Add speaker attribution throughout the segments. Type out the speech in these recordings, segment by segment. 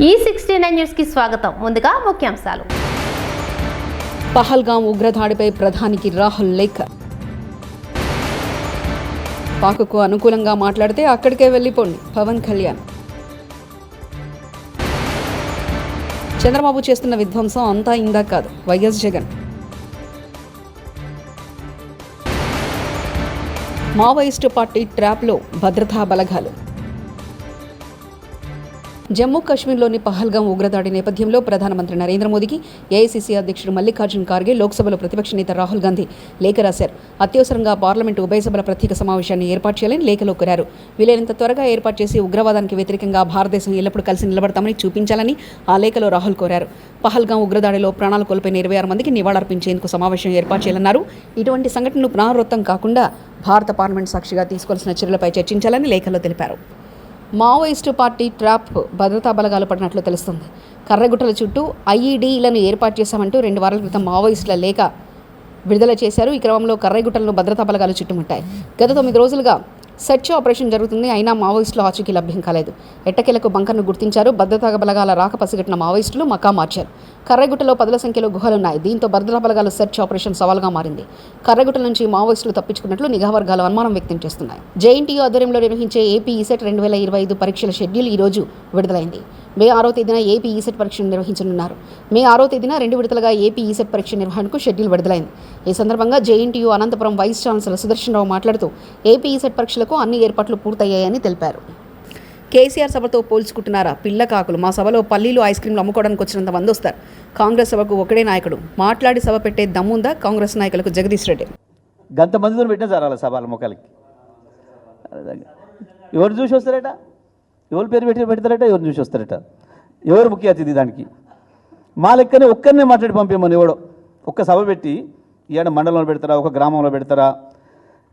Speaker 1: ఈ sixty nine న్యూస్కి స్వాగతం. ముందుగా ముఖ్యాంశాలు.
Speaker 2: పహల్గాం ఉగ్రదాడిపై ప్రధానికి రాహుల్ లేఖ. పాకుకు అనుకూలంగా మాట్లాడితే అక్కడికే వెళ్ళిపోండి. పవన్ కళ్యాణ్. చంద్రబాబు చేస్తున్న విధ్వంసం అంతా ఇందా కాదు. వైఎస్ జగన్. మావోయిస్టు పార్టీ ట్రాప్లో భద్రతా బలగాలు. జమ్మూ కాశ్మీర్లోని పహల్గాం ఉగ్రదాడి నేపథ్యంలో ప్రధానమంత్రి నరేంద్ర మోదీకి ఏఐసీసీ అధ్యక్షుడు మల్లికార్జున్ ఖార్గే లోక్సభలో ప్రతిపక్ష నేత రాహుల్ గాంధీ లేఖ రాశారు. అత్యవసరంగా పార్లమెంటు ఉభయ సభల ప్రత్యేక సమావేశాన్ని ఏర్పాటు చేయాలని లేఖలో కోరారు. వీలైనంత త్వరగా ఏర్పాటు చేసి ఉగ్రవాదానికి వ్యతిరేకంగా భారతదేశం ఎల్లప్పుడూ కలిసి నిలబడతామని చూపించాలని ఆ లేఖలో రాహుల్ కోరారు. పహల్గాం ఉగ్రదాడిలో ప్రాణాలు కోల్పోయిన ఇరవై ఆరు మందికి నివాళులర్పించేందుకు సమావేశం ఏర్పాటు చేయాలన్నారు. ఇటువంటి సంఘటనలు పునరావృతం కాకుండా భారత పార్లమెంట్ సాక్షిగా తీసుకోవాల్సిన చర్యలపై చర్చించాలని లేఖలో తెలిపారు. మావోయిస్టు పార్టీ ట్రాప్ భద్రతా బలగాలు పడినట్లు తెలుస్తుంది. కర్రగుట్టల చుట్టూ ఐఈడీలను ఏర్పాటు చేశామంటూ రెండు వారాల క్రితం మావోయిస్టుల లేఖ విడుదల చేశారు. ఈ క్రమంలో కర్రగుట్టలను భద్రతా బలగాలు చుట్టుముట్టాయి. గత తొమ్మిది రోజులుగా సెర్చ్ ఆపరేషన్ జరుగుతుంది. అయినా మావోయిస్టులు ఆచూకీ లభ్యం కాలేదు. ఎట్టకేలకు బంకర్ను గుర్తించారు. భద్రతా బలగాల రాక పసిగట్టిన మావోయిస్టులు మకా మార్చారు. కర్రగుట్టలో పదుల సంఖ్యలో గుహలున్నాయి. దీంతో భద్రతా బలగాల సెర్చ్ ఆపరేషన్ సవాల్గా మారింది. కర్రగుట్ట నుంచి మావోయిస్టులు తప్పించుకున్నట్లు నిఘా వర్గాలు అనుమానం వ్యక్తం చేస్తున్నాయి. జేఎన్టీయూ ఆధ్వర్యంలో నిర్వహించే ఏపీ ఈసెట్ రెండు వేల ఇరవై ఐదు పరీక్షల షెడ్యూల్ ఈ రోజు విడుదలైంది. మే ఆరో తేదీన ఏపీ ఈసెట్ పరీక్షను నిర్వహించనున్నారు. మే ఆరో తేదీన రెండు విడతలుగా ఏపీ ఈసెట్ పరీక్ష నిర్వహణకు షెడ్యూల్ విడుదలైంది. ఈ సందర్భంగా JNTU Anantapuram vice chancellor Sudarshana Rao మాట్లాడుతూ ఏపీ ఈసెట్ పరీక్షలకు అన్ని ఏర్పాట్లు పూర్తయ్యాయని తెలిపారు. కేసీఆర్ సభతో పోల్చుకుంటున్నారా? పిల్ల కాకులు. మా సభలో పల్లీలు ఐస్ క్రీంలు అమ్ముకోవడానికి వచ్చినంత మంది వస్తారు. కాంగ్రెస్ సభకు ఒకడే నాయకుడు. మాట్లాడి సభ పెట్టే దమ్ముందా కాంగ్రెస్ నాయకులకు జగదీష్ రెడ్డి?
Speaker 3: గంత మందితో పెట్టిన సార్ వాళ్ళ సభల ముఖాలకి. ఎవరు చూసి వస్తారట? ఎవరు పేరు పెట్టి పెడతారట? ఎవరు చూసి వస్తారట? ఎవరు ముఖ్య అతిథి దానికి? మా లెక్కనే ఒక్కరినే మాట్లాడి పంపేమని ఎవడో. ఒక్క సభ పెట్టి ఈయన మండలంలో పెడతారా ఒక గ్రామంలో పెడతారా?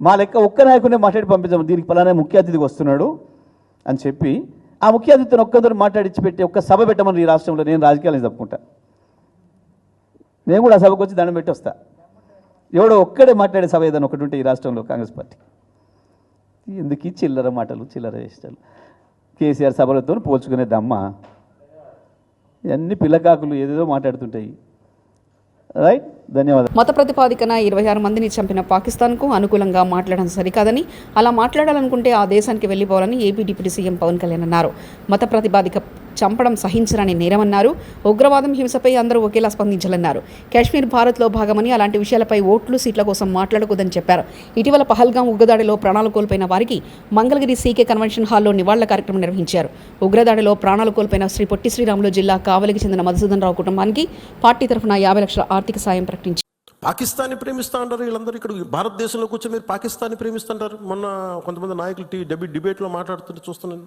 Speaker 3: మా లెక్క ఒక్క నాయకునే మాట్లాడి పంపించాము దీనికి పలానే ముఖ్య అతిథికి వస్తున్నాడు అని చెప్పి ఆ ముఖ్య అతిథిని ఒక్కరితో మాట్లాడించి పెట్టి ఒక్క సభ పెట్టమని ఈ రాష్ట్రంలో నేను రాజకీయాలను తప్పుకుంటా. నేను కూడా ఆ సభకు వచ్చి దండం పెట్టి వస్తా. ఎవడో ఒక్కడే మాట్లాడే సభ ఏదైనా ఒకటి ఉంటే ఈ రాష్ట్రంలో కాంగ్రెస్ పార్టీ. ఎందుకు చిల్లర మాటలు చిల్లర ఇష్టాలు కేసీఆర్ సభలతో పోల్చుకునే దమ్మ. ఇవన్నీ పిల్లకాకులు ఏదేదో మాట్లాడుతుంటాయి. రైట్ ధన్యవాదాలు.
Speaker 2: మత ప్రతిపాదికన ఇరవై ఆరు మందిని చంపిన పాకిస్తాన్కు అనుకూలంగా మాట్లాడడం సరికాదని అలా మాట్లాడాలనుకుంటే ఆ దేశానికి వెళ్ళిపోవాలని AP deputy CM Pawan Kalyan అన్నారు. మత ప్రతిపాదిక చంపడం సహించరని నేరమన్నారు. ఉగ్రవాదం హింసపై అందరూ ఒకేలా స్పందించాలన్నారు. కాశ్మీర్ భారత్లో భాగమని అలాంటి విషయాలపై ఓట్లు సీట్ల కోసం మాట్లాడకూడదని చెప్పారు. ఇటీవల పహల్గాం ఉగ్రదాడిలో ప్రాణాలు కోల్పోయిన వారికి మంగళగిరి సీకే కన్వెన్షన్ హాల్లో నివాళుల కార్యక్రమం నిర్వహించారు. ఉగ్రదాడిలో ప్రాణాలు కోల్పోయిన శ్రీ పొట్టి శ్రీరాములు జిల్లా కావలికి చెందిన మధుసూదన్ రావు కుటుంబానికి పార్టీ తరఫున యాభై లక్షల ఆర్థిక సాయం ప్రకటించారు.
Speaker 4: పాకిస్తాన్ని ప్రేమిస్తా అంటారు వీళ్ళందరూ ఇక్కడ భారతదేశంలో కూర్చొని మీరు పాకిస్తాన్ని ప్రేమిస్తుంటారు? మొన్న కొంతమంది నాయకులు టీ డెబి డిబేట్లో మాట్లాడుతుంటే చూస్తున్నాను.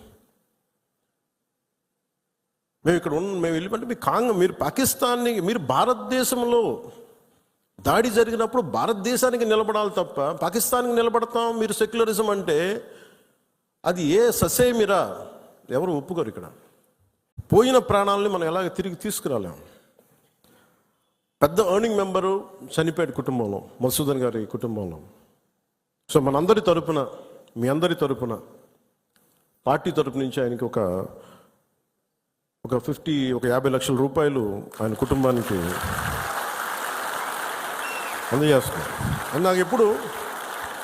Speaker 4: మేము ఇక్కడ ఉన్న మేము వెళ్ళిపోతే మీ కాంగ్ మీరు పాకిస్తాన్ని మీరు భారతదేశంలో దాడి జరిగినప్పుడు భారతదేశానికి నిలబడాలి తప్ప పాకిస్తాన్కి నిలబడతాం మీరు సెక్యులరిజం అంటే అది ఏ ససేమిరా? ఎవరు ఒప్పుకోరు ఇక్కడ. పోయిన ప్రాణాలని మనం ఎలాగ తిరిగి తీసుకురాలేం? పెద్ద ఎర్నింగ్ మెంబరు చనిపోయాడు కుటుంబంలో మధుసూదన్ గారి కుటుంబంలో. సో మనందరి తరపున మీ అందరి తరపున పార్టీ తరపు నుంచి ఆయనకి ఒక ఒక ఫిఫ్టీ ఒక యాభై లక్షల రూపాయలు ఆయన కుటుంబానికి అందజేస్తున్నాం. అది నాకు ఎప్పుడు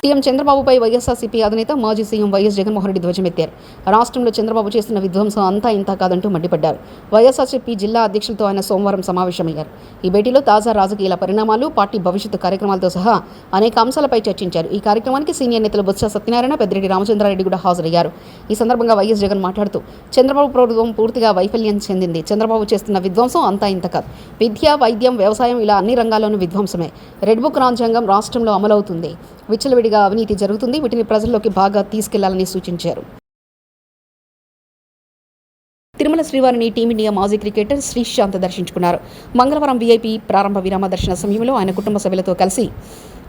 Speaker 2: సీఎం చంద్రబాబుపై వైఎస్ఆర్సీపీ అధినేత మాజీ సీఎం వైఎస్ జగన్మోహన్ రెడ్డి ధ్వజమెత్తారు. రాష్ట్రంలో చంద్రబాబు చేస్తున్న విధ్వంసం అంతా ఇంత కాదంటూ మండిపడ్డారు. వైఎస్ఆర్సీపీ జిల్లా అధ్యక్షులతో ఆయన సోమవారం సమావేశమయ్యారు. ఈ భేటీలో తాజా రాజకీయాల పరిణామాలు పార్టీ భవిష్యత్తు కార్యక్రమాలతో సహా అనేక అంశాలపై చర్చించారు. ఈ కార్యక్రమానికి సీనియర్ నేతలు బొత్స సత్యనారాయణ పెద్దిరెడ్డి రామచంద్రారెడ్డి కూడా హాజరయ్యారు. ఈ సందర్భంగా వైఎస్ జగన్ మాట్లాడుతూ చంద్రబాబు ప్రభుత్వం పూర్తిగా వైఫల్యం చెందింది. చంద్రబాబు చేస్తున్న విధ్వంసం అంతా ఇంత కాదు. విద్య వైద్యం వ్యవసాయం ఇలా అన్ని రంగాల్లోనూ విధ్వంసమే. రెడ్ బుక్ రాజ్యాంగం రాష్ట్రంలో అమలవుతుంది. విచ్చలవిడిగా అవినీతి జరుగుతుంది. వీటిని ప్రజల్లోకి బాగా తీసుకెళ్ళాలని సూచించారు. తిరుమల శ్రీవారిని టీమిండియా మాజీ క్రికెటర్ శ్రీశాంత్ దర్శించుకున్నారు. మంగళవారం వీఐపీ ప్రారంభ విరామ దర్శన సమయంలో ఆయన కుటుంబ సభ్యులతో కలిసి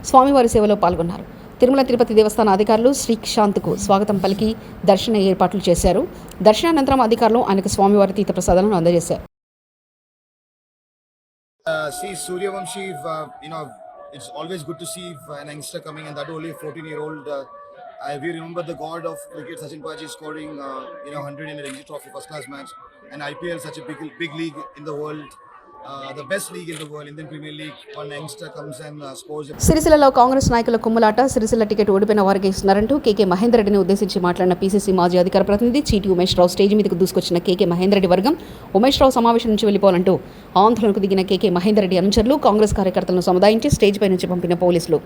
Speaker 2: స్వామివారి సేవలో పాల్గొన్నారు. తిరుమల తిరుపతి దేవస్థాన అధికారులు శ్రీశాంత్కు స్వాగతం పలికి దర్శన ఏర్పాట్లు చేశారు. దర్శనానంతరం అధికారులు ఆయనకు స్వామివారి తీర్థ ప్రసాదాలను అందజేశారు
Speaker 5: It's always good to see an youngster coming, and that only 14 year old. Uh, I, we remember the god of cricket, Sachin Paji, scoring uh, you know 100 in a Ranji Trophy first class match, and IPL, such a big big league in the world,
Speaker 2: సిరిసిల్లలో కాంగ్రెస్ నాయకుల కుమ్ములాట Sircilla ticket ఓడిపోయిన వారికి ఇస్తున్నారంటూ కేకే మహేందర్ రెడ్డిని ఉద్దేశించి మాట్లాడిన PCC మాజీ అధికార ప్రతినిధి చీటి ఉమేష్ రావు స్టేజ్ మీదకు దూసుకొచ్చిన కేకే మహేందర్ రెడ్డి వర్గం ఉమేష్ రావు సమావేశం నుంచి వెళ్ళిపోవాలంటూ ఆందోళనకు దిగిన కేకే మహేందర్ రెడ్డి అనుచరులు కాంగ్రెస్ కార్యకర్తలను సముదాయించి స్టేజ్ పై నుంచి పంపిన పోలీసులు.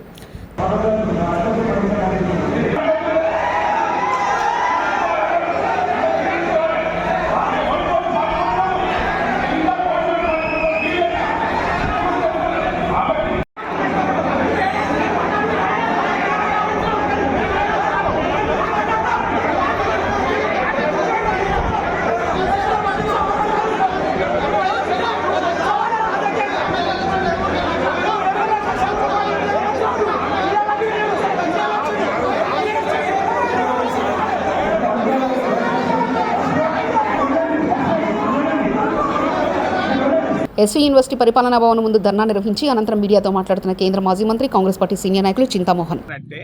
Speaker 2: ఎస్వీ యూనివర్సిటీ పరిపాలనా భవన్ ముందు ధర్నా నిర్వహించి అనంతరం మీడియాతో మాట్లాడుతున్న కేంద్ర మాజీ మంత్రి కాంగ్రెస్ పార్టీ సీనియర్ నాయకులు చింతామోహన్.
Speaker 6: అంటే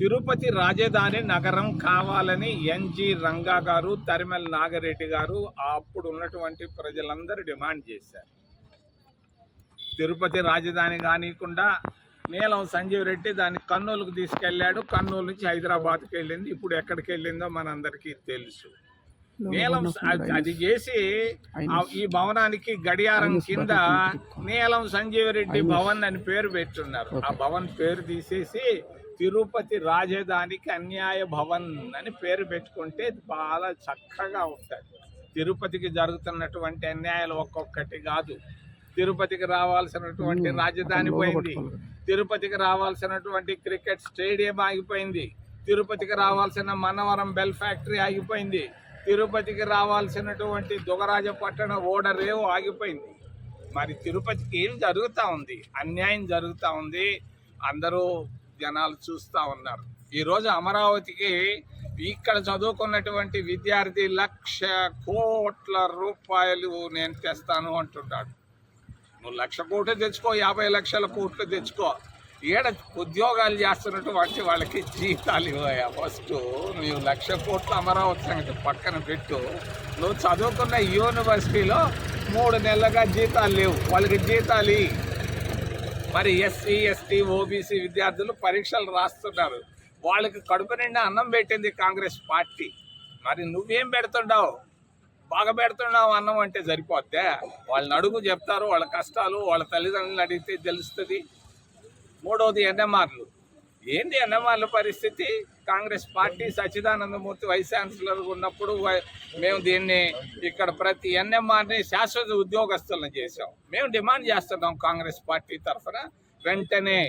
Speaker 6: తిరుపతి రాజధాని నగరం కావాలని ఎన్జి రంగా గారు తరిమల్ నాగరెడ్డి గారు అప్పుడు ఉన్నటువంటి ప్రజలందరూ డిమాండ్ చేశారు. తిరుపతి రాజధాని కానికుండా నీలం సంజీవ్ రెడ్డి దాన్ని కర్నూలుకు తీసుకెళ్ళాడు. కర్నూలు నుంచి హైదరాబాద్కి వెళ్ళింది. ఇప్పుడు ఎక్కడికి వెళ్ళిందో మనందరికీ తెలుసు. నీలం అది- చేసి ఈ భవనానికి గడియారం కింద నీలం సంజీవ్ రెడ్డి భవన్ అని పేరు పెట్టున్నారు. ఆ భవన్ పేరు తీసేసి తిరుపతి రాజధానికి అన్యాయ భవన్ అని పేరు పెట్టుకుంటే చాలా చక్కగా ఉంటుంది. తిరుపతికి జరుగుతున్నటువంటి అన్యాయాలు ఒక్కొక్కటి కాదు. తిరుపతికి రావాల్సినటువంటి రాజధాని పోయింది. తిరుపతికి రావాల్సినటువంటి క్రికెట్ స్టేడియం ఆగిపోయింది. తిరుపతికి రావాల్సిన మన్నవరం బెల్ ఫ్యాక్టరీ ఆగిపోయింది. తిరుపతికి రావాల్సినటువంటి దుగరాజ పట్టణ ఓడరేవు ఆగిపోయింది. మరి తిరుపతికి ఏం జరుగుతూ ఉంది? అన్యాయం జరుగుతూ ఉంది. అందరూ జనాలు చూస్తూ ఉన్నారు. ఈరోజు అమరావతికి ఇక్కడ చదువుకున్నటువంటి విద్యార్థి లక్ష కోట్ల రూపాయలు నేను తెస్తాను అంటున్నాడు. నువ్వు లక్ష కోట్లు తెచ్చుకో యాభై లక్షల కోట్లు తెచ్చుకో. ఈడ ఉద్యోగాలు చేస్తున్నటువంటి వాళ్ళకి జీతాలు ఇవ్వయా? ఫస్ట్ నువ్వు లక్ష కోట్ల అమరావతి సంగతి పక్కన పెట్టు. నువ్వు చదువుకున్న యూనివర్సిటీలో మూడు నెలలుగా జీతాలు లేవు. వాళ్ళకి జీతాలు మరి ఎస్సీ ఎస్టీ ఓబీసీ విద్యార్థులు పరీక్షలు రాస్తున్నారు. వాళ్ళకి కడుపు నిండా అన్నం పెట్టింది కాంగ్రెస్ పార్టీ. మరి నువ్వేం పెడుతుండవు? బాగా పెడుతున్నావు అన్నం అంటే సరిపోద్దే? వాళ్ళని అడుగు చెప్తారు వాళ్ళ కష్టాలు వాళ్ళ తల్లిదండ్రులను అడిగితే తెలుస్తుంది. మూడవది ఎన్ఎంఆర్లు ఏంది ఎన్ఎంఆర్ల పరిస్థితి? Congress party Sachchidanandamurthy vice chancellor ఉన్నప్పుడు మేము దీన్ని ఇక్కడ ప్రతి ఎన్ఎంఆర్ని శాశ్వత ఉద్యోగస్తులను చేసాం మేము డిమాండ్ చేస్తున్నాం కాంగ్రెస్ పార్టీ తరఫున వెంటనే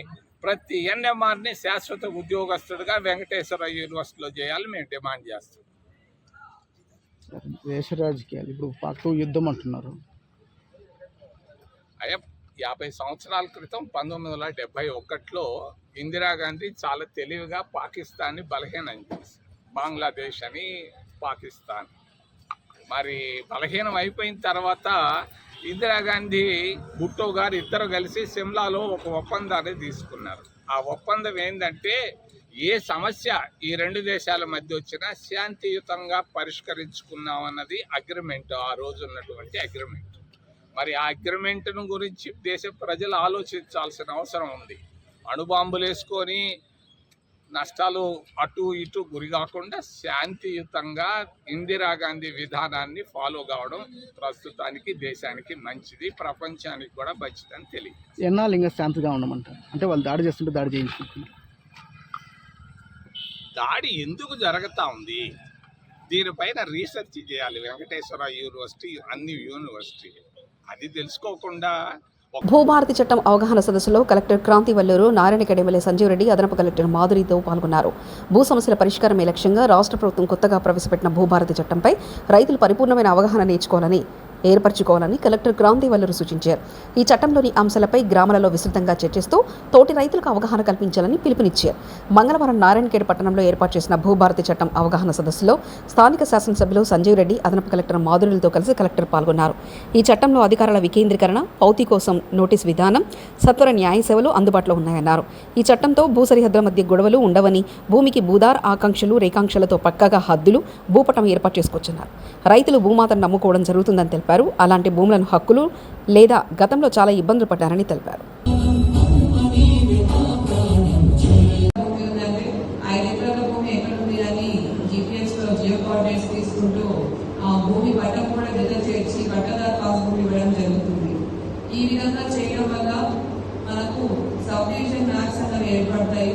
Speaker 6: ప్రతి ఎన్ఎంఆర్ని శాశ్వత ఉద్యోగస్తుడిగా వెంకటేశ్వర యూనివర్సిటీలో చేయాలి మేము డిమాండ్ చేస్తున్నాం.
Speaker 7: దేశ రాజకీయాలు ఇప్పుడు యుద్ధం అంటున్నారు.
Speaker 6: అయ్యా యాభై సంవత్సరాల క్రితం పంతొమ్మిది వందల డెబ్బై ఒకటిలో ఇందిరాగాంధీ చాలా తెలివిగా పాకిస్తాన్ని బలహీనం చేసింది. బంగ్లాదేశ్ అని పాకిస్తాన్. మరి బలహీనం అయిపోయిన తర్వాత ఇందిరాగాంధీ భుట్టో గారు ఇద్దరు కలిసి సిమ్లాలో ఒక ఒప్పందాన్ని తీసుకున్నారు. ఆ ఒప్పందం ఏంటంటే ఏ సమస్య ఈ రెండు దేశాల మధ్య వచ్చినా శాంతియుతంగా పరిష్కరించుకున్నాం అన్నది అగ్రిమెంట్ ఆ రోజు ఉన్నటువంటి అగ్రిమెంట్ మరి ఆ అగ్రిమెంట్ను గురించి దేశ ప్రజలు ఆలోచించాల్సిన అవసరం ఉంది. అణుబాంబులు వేసుకొని నష్టాలు అటు ఇటు గురి కాకుండా శాంతియుతంగా ఇందిరాగాంధీ విధానాన్ని ఫాలో కావడం ప్రస్తుతానికి దేశానికి మంచిది ప్రపంచానికి కూడా మంచిదని తెలియదు
Speaker 7: ఎన్నాళ్ళు ఇంకా శాంతిగా ఉండమంటారు? అంటే వాళ్ళు దాడి చేస్తుంటే దాడి చేయించుకుంటున్నారు.
Speaker 6: దాడి ఎందుకు జరుగుతూ ఉంది? దీనిపైన రీసెర్చ్ చేయాలి. వెంకటేశ్వర యూనివర్సిటీ అన్ని యూనివర్సిటీ అది తెలుసుకోకుండా
Speaker 2: భూభారతి చట్టం అవగాహన సదస్సులో కలెక్టర్ క్రాంతి వల్లూరు నారాయణఖేడ్ ఎమ్మెల్యే సంజీవ్ రెడ్డి అదనపు కలెక్టర్ మాధురితో పాల్గొన్నారు. భూ సమస్యల పరిష్కారమే లక్ష్యంగా రాష్ట్ర ప్రభుత్వం కొత్తగా ప్రవేశపెట్టిన భూభారతి చట్టంపై రైతులు పరిపూర్ణమైన అవగాహన నేర్చుకోవాలని ఏర్పరచుకోవాలని కలెక్టర్ క్రాంతి వల్లూరు సూచించారు. ఈ చట్టంలోని అంశాలపై గ్రామాలలో విస్తృతంగా చర్చిస్తూ తోటి రైతులకు అవగాహన కల్పించాలని పిలుపునిచ్చారు. మంగళవారం నారాయణఖేడ్ పట్టణంలో ఏర్పాటు చేసిన భూభారతి చట్టం అవగాహన సదస్సులో స్థానిక శాసనసభ్యులు సంజీవ్ రెడ్డి అదనపు కలెక్టర్ మాధురులతో కలిసి కలెక్టర్ పాల్గొన్నారు. ఈ చట్టంలో అధికారాల వికేంద్రీకరణ పౌతి కోసం నోటీస్ విధానం సత్వర న్యాయ సేవలు అందుబాటులో ఉన్నాయన్నారు. ఈ చట్టంతో భూ సరిహద్దుల మధ్య గొడవలు ఉండవని భూమికి భూదార్ ఆకాంక్షలు రేఖాంక్షలతో పక్కాగా హద్దులు భూపటం ఏర్పాటు చేసుకొచ్చున్నారు. రైతులు భూమాతను నమ్ముకోవడం జరుగుతుందని తెలిపారు. అలాంటి భూములను హక్కులు లేదా గతంలో చాలా ఇబ్బందులు పడ్డారని తెలిపారు.
Speaker 8: ఉందంటే ఐదు భూమి ఎక్కడ ఉంది జియో కోఆర్డినేట్స్ తీసుకుంటూ ఆ భూమి పట్టం కూడా జత చేర్చి పట్టదారు పాస్బుక్ ఇవ్వడం జరుగుతుంది ఈ విధంగా చేయడం వల్ల మనకు సబ్ మ్యాప్స్ అనేవి ఏర్పడతాయి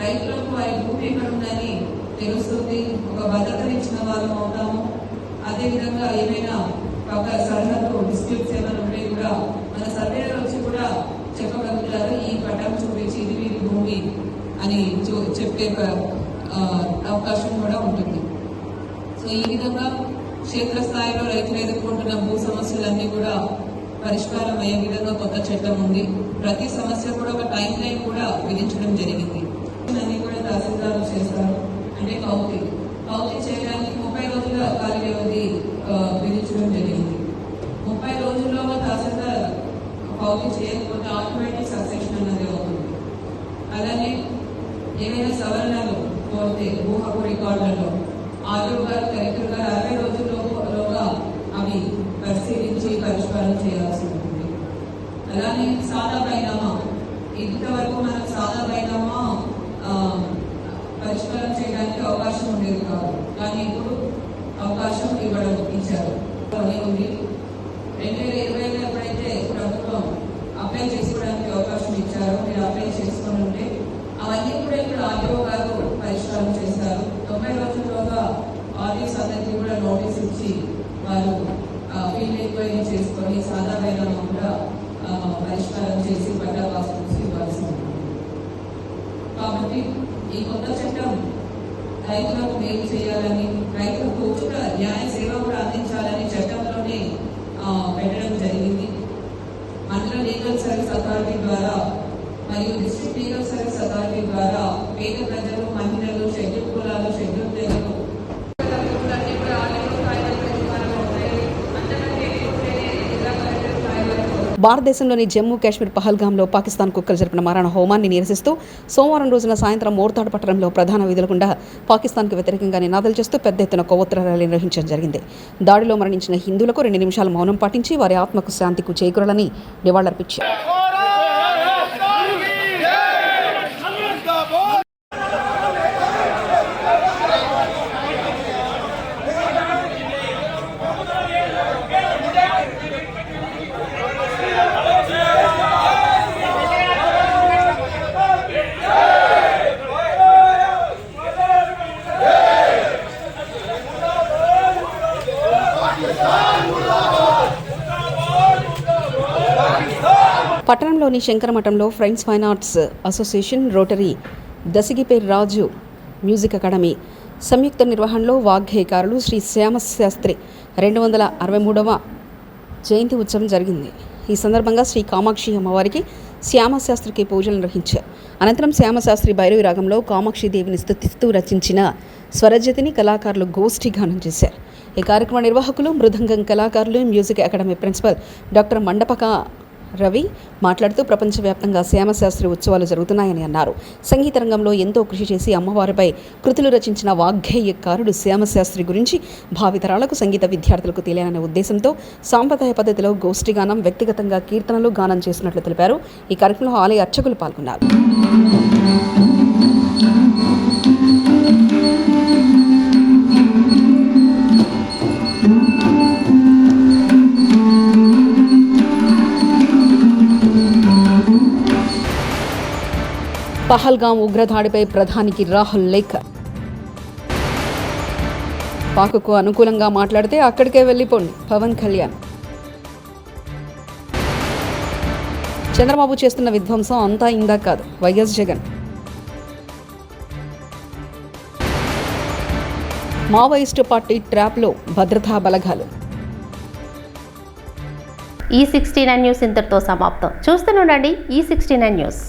Speaker 8: రైతులకు వారి భూమి ఎక్కడ ఉందని తెలుస్తుంది. ఒక భద్రతనిచ్చిన వాళ్ళం అవుతాము. అదేవిధంగా ఏమైనా ఒక సరిహద్దు డిస్ట్రిక్ట్ ఏమైనా ఉంటే కూడా మన సర్వేలో వచ్చి కూడా చెప్పగలుగుతారు ఈ పట్టం చూపించి ఇది వీరి భూమి అని చూ- చెప్పే అవకాశం కూడా ఉంటుంది. సో ఈ విధంగా క్షేత్రస్థాయిలో రైతులు ఎదుర్కొంటున్న భూ సమస్యలన్నీ కూడా పరిష్కారం అయ్యే విధంగా కొత్త చట్టం ఉంది. ప్రతి సమస్య కూడా ఒక టైం లైన్ కూడా విధించడం జరిగింది. అన్ని కూడా తహసీల్దారులు చేస్తారు అంటే కౌతి కౌతి చేయడానికి ముప్పై రోజుల కాల వ్యవధి విధించడం జరిగింది. ముప్పై రోజుల్లోగా తహసీల్దార్ కౌతి చేయకపోతే ఆటోమేటిక్ సక్సెషన్ అనేది అవుతుంది. అలానే ఏవైనా సవరణలు కోరితే భూ హక్కు రికార్డులలో ఆర్డర్ గారు కలెక్టర్ గారు అరవై రోజుల్లోగా అవి పరిశీలించి పరిష్కారం చేయాల్సి ఉంటుంది. అలానే సాదా బైనామా ఇంతవరకు మనం సాదా బైనామా పరిష్కారం చేయడానికి అవకాశం ఉండేది కాదు. కానీ ఇప్పుడు అవకాశం ఇవ్వడం ఇచ్చారు. ఉంది. రెండు వేల ఇరవైలో ఎప్పుడైతే ప్రభుత్వం అప్లై చేసుకోవడానికి అవకాశం ఇచ్చారో మీరు అప్లై చేసుకొని ఉంటే అవన్నీ కూడా ఇప్పుడు ఆర్టీఓ గారు పరిష్కారం చేస్తారు. తొంభై రోజుల్లోగా ఆర్టీస్ అందరికీ కూడా నోటీస్ ఇచ్చి వారు ఫీల్డ్ ఎంక్వైరీ చేసుకొని సాధారణ కూడా పరిష్కారం చేసి పట్టా పాస్బుక్స్ ఇవ్వాల్సి ఉంటుంది. కాబట్టి ఈ కొత్త చట్టం రైతులకు మేలు చేయాలని రైతులకు ఉచిత న్యాయ సేవ కూడా అందించాలని చట్టంలోనే పెట్టడం జరిగింది. మండల లీగల్ సర్వీస్ అథారిటీ ద్వారా మరియు డిస్ట్రిక్ట్ లీగల్ సర్వీస్ అథారిటీ ద్వారా పేద ప్రజలు మహిళలు షెడ్యూల్ కులాలు షెడ్యూల్ తెగలు అన్ని కూడా ఆలయ స్థాయిలో పరిష్కారం అవుతాయి అంతకంటే ఎక్కువనే జిల్లా కలెక్టర్ స్థాయి వరకు
Speaker 2: భారతదేశంలోని జమ్మూ కాశ్మీర్ పహల్గాంలో పాకిస్తాన్ కుక్కలు జరిపిన మారణ హోమాన్ని నిరసిస్తూ సోమవారం రోజున సాయంత్రం మోర్తాడు పట్టణంలో ప్రధాన విధులకుండా పాకిస్తాన్కు వ్యతిరేకంగా నినాదాలు చేస్తూ పెద్ద ఎత్తున కొవ్వొత్తుల ర్యాలీ నిర్వహించడం జరిగింది. దాడిలో మరణించిన హిందువులకు రెండు నిమిషాలు మౌనం పాటించి వారి ఆత్మకు శాంతికు చేకూరాలని నివాళులర్పించారు. పట్టణంలోని శంకరమఠంలో friends fine arts association rotary దసిగిపేర్ Raju music academy సంయుక్త నిర్వహణలో వాగ్గేయకారులు శ్రీ శ్యామశాస్త్రి రెండు వందల అరవై మూడవ జయంతి ఉత్సవం జరిగింది. ఈ సందర్భంగా శ్రీ కామాక్షి అమ్మవారికి శ్యామశాస్త్రికి పూజలు నిర్వహించారు. అనంతరం శ్యామశాస్త్రి భైరవి రాగంలో కామాక్షి దేవిని స్థుతిస్తూ రచించిన స్వరజతిని కళాకారులు గోష్ఠి గానం చేశారు. ఈ కార్యక్రమ నిర్వాహకులు మృదంగం కళాకారులు music academy principal doctor Mandapaka Ravi మాట్లాడుతూ ప్రపంచవ్యాప్తంగా శ్యామశాస్త్రి ఉత్సవాలు జరుగుతున్నాయని అన్నారు. సంగీత రంగంలో ఎంతో కృషి చేసి అమ్మవారిపై కృతులు రచించిన వాగ్గేయకారుడు శ్యామశాస్త్రి గురించి భావితరాలకు సంగీత విద్యార్థులకు తెలియాలనే ఉద్దేశంతో సాంప్రదాయ పద్ధతిలో గోష్ఠి గానం వ్యక్తిగతంగా కీర్తనలు గానం చేసినట్లు తెలిపారు. ఈ కార్యక్రమంలో ఆలయ అర్చకులు పాల్గొన్నారు. పహల్గాం ఉగ్రదాడిపై ప్రధానికి రాహుల్ లేఖ. పాకుకు అనుకూలంగా మాట్లాడితే అక్కడికే వెళ్ళిపోండి పవన్ కళ్యాణ్. చంద్రబాబు చేస్తున్న విధ్వంసం అంతా ఇందా కాదు వైఎస్ జగన్. మావోయిస్టు పార్టీ ట్రాప్లో భద్రతా బలగాలు.
Speaker 1: ఈ సిక్స్టీ నైన్ న్యూస్ ఇంతటితో సమాప్తం. చూస్తూనే ఉండండి ఈ సిక్స్టీ నైన్ న్యూస్.